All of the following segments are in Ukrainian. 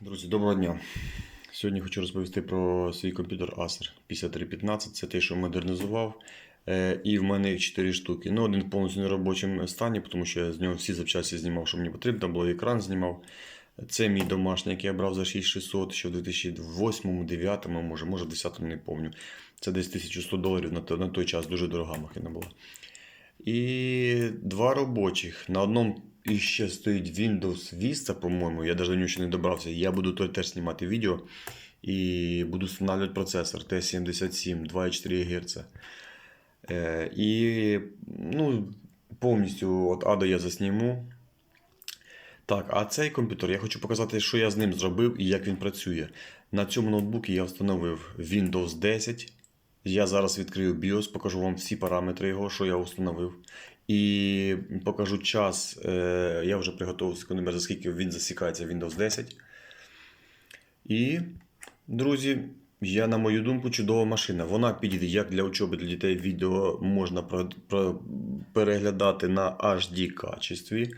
Друзі, доброго дня. Сьогодні хочу розповісти про свій комп'ютер Acer 5315. Це те, що модернізував. Е, І в мене їх 4 штуки. Ну, один в повністю неробочому стані, тому що я з нього всі запчасті знімав, що мені потрібно, там було екран знімав. Це мій домашній, який я брав за 6600 ще в 2008-2009, може, може в 2010 не пам'ятаю. Це десь 1100 доларів на той час, дуже дорога махина була. І два робочих. На одному іще стоїть Windows Vista, по-моєму. Я навіть до нього ще не добрався. Я буду той теж знімати відео. І буду встановлювати процесор T77 2,4 Гц. Е, і ну, повністю от А Я засніму. Так, а цей комп'ютер я хочу показати, що я з ним зробив і як він працює. На цьому ноутбуці я встановив Windows 10. Я зараз відкрию BIOS, покажу вам всі параметри його, що я встановив. І покажу час. е, Я вже приготував секундомер, за скільки він засікається Windows 10. І, друзі, я, на мою думку, чудова машина. Вона підійде як для учоби для дітей. Відео можна переглядати на HD качестві.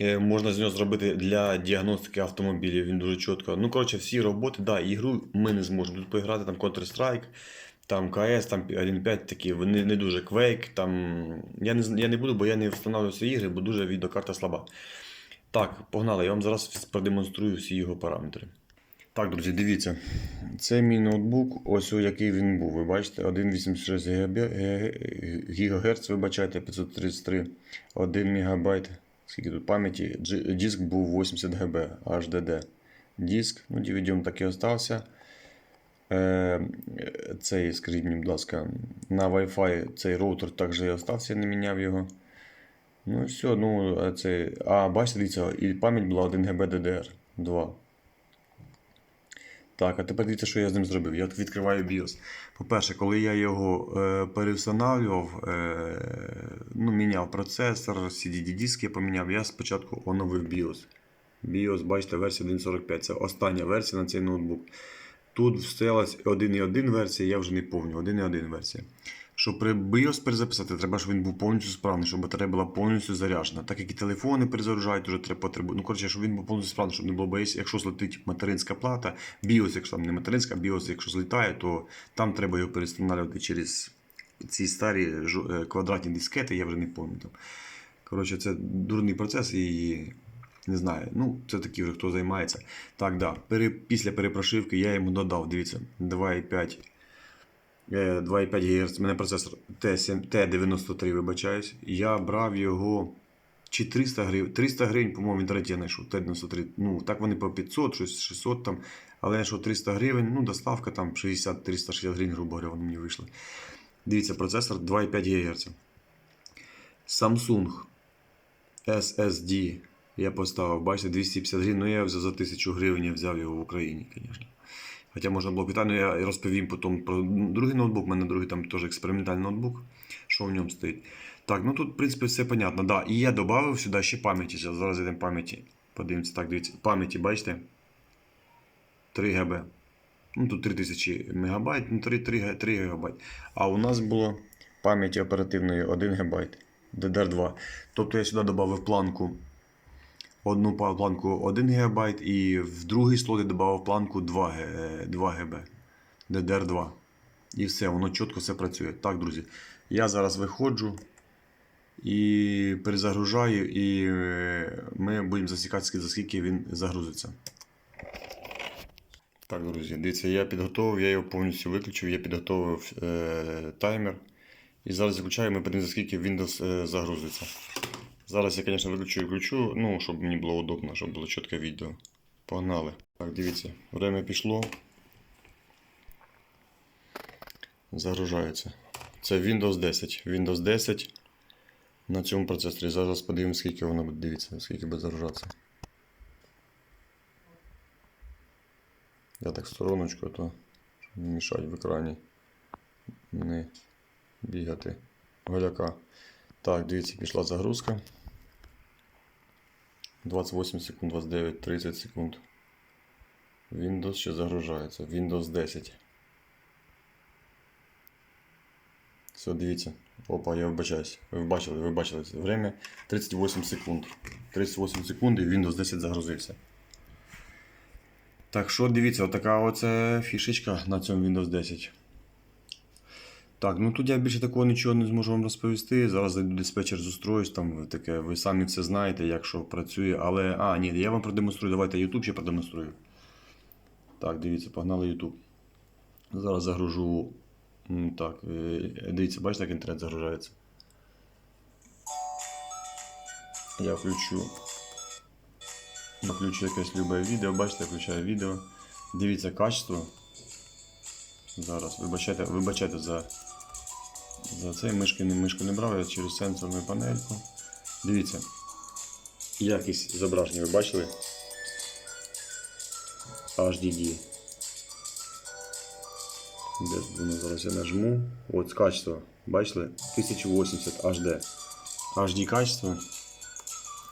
Е, Можна з нього зробити для діагностики автомобілів. Він дуже чітко. Ну, коротше, всі роботи, да, ігру ми не зможемо тут поіграти. Там Counter-Strike, там КС, там 1.5 такі, вони не дуже Quake. Там... Я, не, я не буду, бо я не встановлюю ці ігри, бо дуже відеокарта слаба. Так, погнали, я вам зараз продемонструю всі його параметри. Так, друзі, дивіться. Це мій ноутбук, ось який він був. Ви бачите, 1,86 ГГц, вибачайте, 533, 1 МБ. Скільки тут пам'яті? Диск був 80 ГБ HDD. Диск, ну, DVD так і остався. Е, цей, скажіть мені, будь ласка, на Wi-Fi цей роутер також і остався, я не міняв його. Ну все, ну, а це. А, бачите, дивіться, і пам'ять була 1 ГБ DDR 2. Так, а тепер дивіться, що я з ним зробив. Я відкриваю BIOS. По-перше, коли я його е, перевстановлював, е, ну, міняв процесор, CDD-диски я поміняв, я спочатку оновив BIOS. BIOS, бачите, версія 1.45. Це остання версія на цей ноутбук. Тут встоялась 1.1 версія, я вже не пам'ятаю, 1.1 версія. Щоб при BIOS перезаписати, треба, щоб він був повністю справний, щоб батарея була повністю заряджена. Так як і телефони перезаряджають, вже треба потребує. Ну, коротше, щоб він був повністю справний, щоб не було боїсь, якщо злетить материнська плата, BIOS, якщо там не материнська, BIOS, якщо злітає, то там треба його перестановлювати через ці старі е, квадратні дискети, я вже не пам'ятаю. Коротше, це дурний процес і не знаю. Ну, це такі вже хто займається. Так, да. Пере, після перепрошивки я йому додав, дивіться, 2,5 е, 2,5 ГГц. У мене процесор T7, T93, вибачаюсь. Я брав його чи 300 гривень. 300 гривень, по-моєму, в інтернеті я знайшов. T93. Ну, так вони по 500, щось 600 там. Але що 300 гривень, ну, доставка там 60-360 гривень, грубо говоря, вони мені вийшли. Дивіться, процесор 2,5 ГГц. Samsung SSD я поставив, бачите, 250 гривень, ну я взяв за 1000 гривень, я взяв його в Україні, звісно. Хоча можна було питати, але я розповім потім про другий ноутбук. У мене другий там теж експериментальний ноутбук, що в ньому стоїть. Так, ну тут, в принципі, все понятно. Да. І я додав сюди ще пам'яті. Зараз зараз йдемо пам'яті. Подивимося, так, дивіться. Пам'яті, бачите? 3 ГБ. Ну тут 3000 МБ, ну 3, 3, 3 ГБ. А у нас було пам'яті оперативної 1 ГБ. DDR2. Тобто я сюди додав планку одну планку 1 ГБ і в другий слот я додав планку 2, 2 ГБ DDR2. І все, воно чітко все працює. Так, друзі, я зараз виходжу і перезагружаю, і е, ми будемо засікати, за скільки він загрузиться. Так, друзі, дивіться, я підготовив, я його повністю виключив, я підготовив е, таймер. І зараз заключаю, ми подивимося, скільки Windows е, загрузиться. Зараз я, звісно, виключу і включу, ну, щоб мені було удобно, щоб було чітке відео. Погнали. Так, дивіться, время пішло. Загружається. Це Windows 10. Windows 10 на цьому процесорі. Зараз подивимося, скільки воно буде. Дивіться, скільки буде загружатися. Я так стороночку, то не мішати в екрані. Не бігати. Голяка. Так, дивіться, пішла загрузка. 28 секунд, 29, 30 секунд. Windows ще загружається. Windows 10. Все, дивіться. Опа, я вибачаюсь. Ви бачили, ви бачили це время. 38 секунд. 38 секунд і Windows 10 загрузився. Так що дивіться, отака оце фішечка на цьому Windows 10. Так, ну тут я більше такого нічого не зможу вам розповісти. Зараз зайду диспетчер зустроюсь, там таке, ви самі все знаєте, як що працює. Але. А, ні, я вам продемонструю. Давайте YouTube ще продемонструю. Так, дивіться, погнали YouTube. Зараз загружу. Так, е, дивіться, бачите, як інтернет загружається. Я включу. Я включу якесь любе відео, бачите, я включаю відео. Дивіться качество. Зараз, вибачайте, вибачайте за, за цей мишки не мишку не брав, я через сенсорну панельку. Дивіться. Якість зображення, ви бачили? HDD. Де воно зараз я нажму. От качество. Бачили? 1080 HD. HD качество.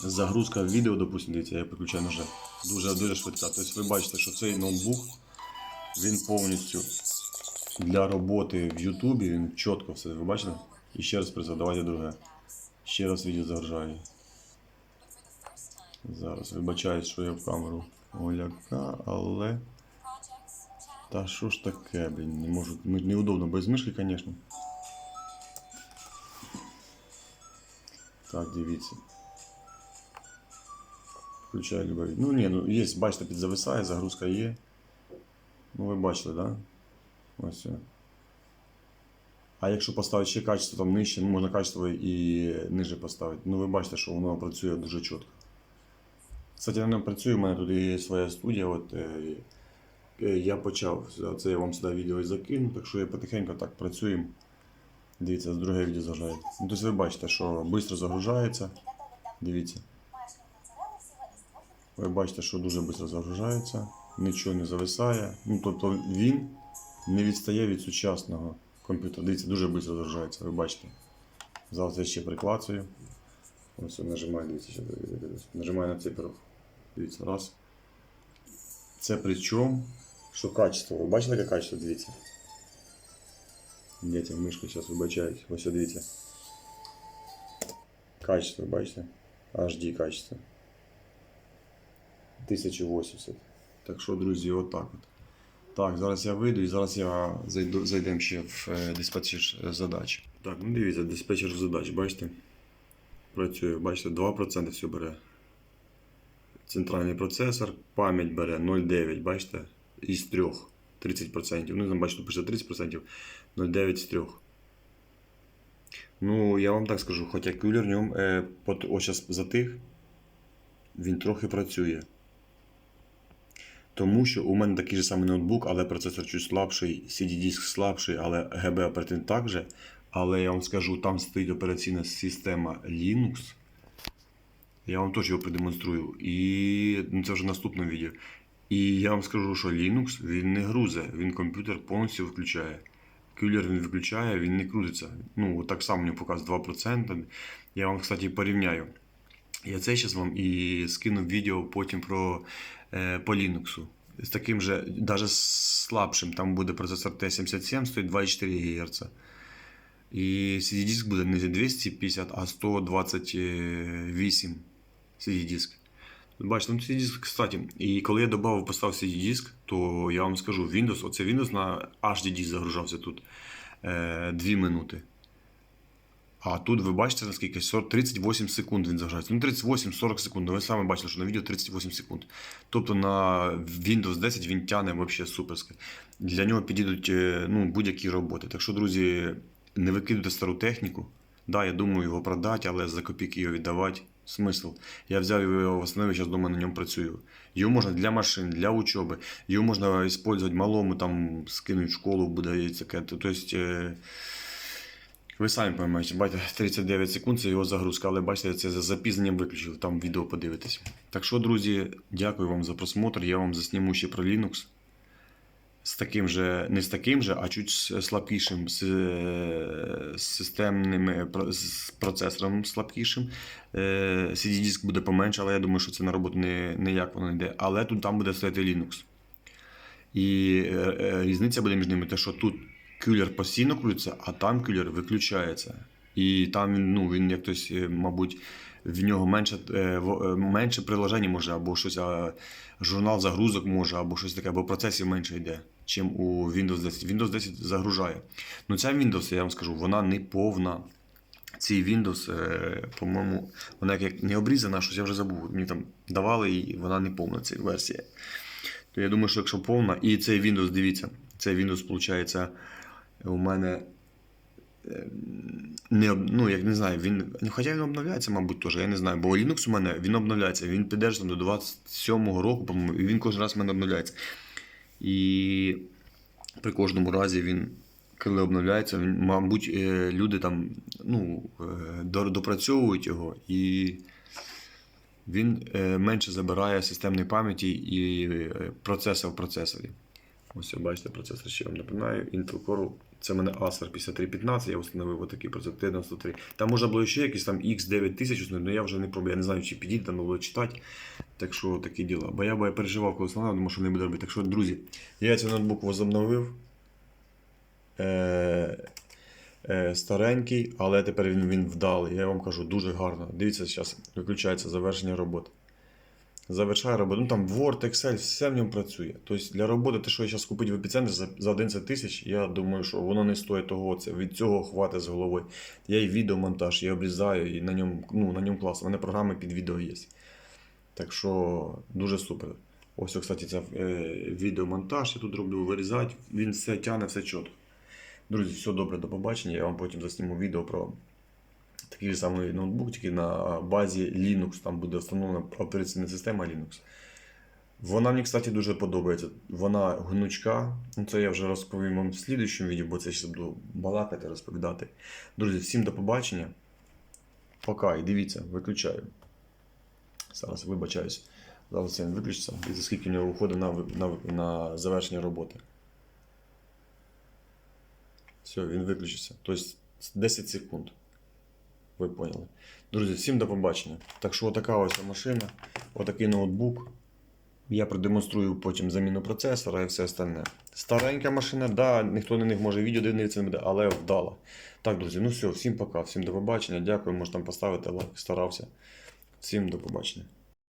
Загрузка відео, допустим, дивіться, я підключаю нажав. Дуже дуже швидка. Тобто ви бачите, що цей ноутбук він повністю для роботи в Ютубі, він чітко все. Ви бачите? І ще раз призвав, давайте друге. Ще раз відео загружаю. Зараз вибачаюсь, що я в камеру голяка, але. Та що ж таке, блін, не можу. Ну, неудобно без мишки, звісно. Так, дивіться. Включаю любові. Ну ні, ну є, бачите, підзависає, загрузка є. Ну ви бачили, так? Да? Ось. А якщо поставити ще качество там нижче, ну можна качество і ниже поставити. Ну ви бачите, що воно працює дуже чітко. Кстати, воно працює, у мене тут є своя студія. От, е, е, я почав, це я вам сюди відео і закину, так що я потихеньку так працюємо. Дивіться, з друге відео загружає. Ну, тобто ви бачите, що швидко загружається. Дивіться. Ви бачите, що дуже швидко загружається, нічого не зависає. Ну, тобто він не відстає від сучасного комп'ютера. Дивіться, дуже швидко загружається, ви бачите. Зараз я ще приклацую. Ось нажимаю, дивіться. Нажимаю на цифру. Дивіться, раз. Це при чому? Що качество? Ви бачите, яке качество? Дивіться. Де ця мишка зараз вибачаюсь. Ось дивіться. Качество, бачите? HD качество. 1080. Так що, друзі, отак от. Так, зараз я вийду і зараз я зайду, зайдемо ще в е, диспетчер задач. Так, ну дивіться, диспетчер задач, бачите? Працює, бачите, 2% все бере. Центральний процесор, пам'ять бере 0,9, бачите? Із 3. 30%. Ну, там бачите, пише 30%, 0,9 з 3. Ну, я вам так скажу, хоча кулер в ньому, е, от, ось зараз затих, він трохи працює. Тому що у мене такий же самий ноутбук, але процесор чуть слабший, CD-диск слабший, але GB оперативний також. Але я вам скажу, там стоїть операційна система Linux. Я вам теж його продемонструю. І ну, це вже в наступному відео. І я вам скажу, що Linux він не грузе, він комп'ютер повністю виключає. Кулер він виключає, він не крутиться. Ну, так само мені показує 2%. Я вам, кстати, порівняю. Я це зараз вам і скину відео потім про по Linux. З таким же, навіть слабшим, там буде процесор T77, стоїть 2,4 ГГц. І CD-диск буде не 250, а 128 CD-диск. Бачите, ну CD-диск, кстати, і коли я додав поставив CD-диск, то я вам скажу, Windows, оце Windows на HDD загружався тут е, 2 минути. А тут ви бачите, наскільки 40, 38 секунд він загружається. Ну, 38-40 секунд. Ви самі бачили, що на відео 38 секунд. Тобто на Windows 10 він тягне взагалі суперськи. Для нього підійдуть е, ну, будь-які роботи. Так що, друзі, не викидуйте стару техніку. Да, я думаю його продати, але за копійки його віддавати. Смисл. Я взяв його в основі, зараз дома на ньому працюю. Його можна для машин, для учоби. Його можна використовувати малому, там скинуть в школу, буде. Тобто, е, ви самі поймаєте, бачите, 39 секунд це його загрузка, але бачите, це за запізненням виключили, там відео подивитесь. Так що, друзі, дякую вам за просмотр. Я вам засніму ще про Linux. З таким же, не з таким же, а чуть слабкішим, з, з системним з процесором слабкішим. Е, CD-диск буде поменше, але я думаю, що це на роботу не, ніяк воно йде. Але тут там буде стояти Linux. І е, е, різниця буде між ними те, що тут кулер постійно крутиться, а там кулер виключається. І там ну, він як хтось, е, мабуть, в нього менше, е, е, менше приложень може, або щось, а, журнал загрузок може, або щось таке, або процесів менше йде, чим у Windows 10. Windows 10 загружає. Ну ця Windows, я вам скажу, вона не повна. Цей Windows, по-моєму, вона як не обрізана, щось я вже забув. Мені там давали, і вона не повна ця версія. То я думаю, що якщо повна, і цей Windows, дивіться, цей Windows, виходить, у мене е, не, ну, як не знаю, він. ну, Хоча він обновляється, мабуть, теж, я не знаю. Бо Linux у мене він обновляється, він піддержаний до 27-го року, і він кожен раз у мене обновляється. І при кожному разі він, коли обновляється, він, мабуть, е, люди там ну, е, допрацьовують його, і він е, менше забирає системної пам'яті і процесор в процесорі. Ось бачите процесор, ще вам напоминаю. Intel Core, це в мене Acer 5315, я встановив отакий процесор 93. Там можна було ще якийсь там X9000 установити, але я вже не пробую. Я не знаю, чи підійде, там було читати. Так що такі діла. Бо я би переживав, коли встановив, думаю, що не буде робити. Так що, друзі, я цей ноутбук возобновив. Е, е, старенький, але тепер він, він вдалий. Я вам кажу, дуже гарно. Дивіться, зараз виключається завершення роботи. Завершає роботу. Ну там Word, Excel, все в ньому працює. Тобто для роботи, те, що я зараз купити в епіцентрі за, за 11 тисяч, я думаю, що воно не стоїть того. Це від цього хватить з головою. Я і відеомонтаж, я обрізаю, і на ньому, ну, на ньому класно. У мене програми під відео є. Так що дуже супер. Ось, кстати, це відеомонтаж. Я тут роблю вирізати. Він все тягне, все чітко. Друзі, все добре, до побачення. Я вам потім засніму відео про такий же самий ноутбук, тільки на базі Linux. Там буде встановлена операційна система Linux. Вона мені, кстати, дуже подобається. Вона гнучка. Ну, це я вже розповім вам в слідчому відео, бо це ще буду балакати, розповідати. Друзі, всім до побачення. Пока і дивіться, виключаю. Зараз вибачаюсь. Зараз він виключиться. І за скільки в нього виходить на, на, на завершення роботи. Все, він виключиться. Тобто 10 секунд. Ви поняли. Друзі, всім до побачення. Так що отака ось машина, отакий ноутбук. Я продемонструю потім заміну процесора і все остальне. Старенька машина, да, ніхто на них може відео дивитися не буде, але вдала. Так, друзі, ну все, всім пока, всім до побачення. Дякую, може там поставити лайк, старався. Всім до побачення.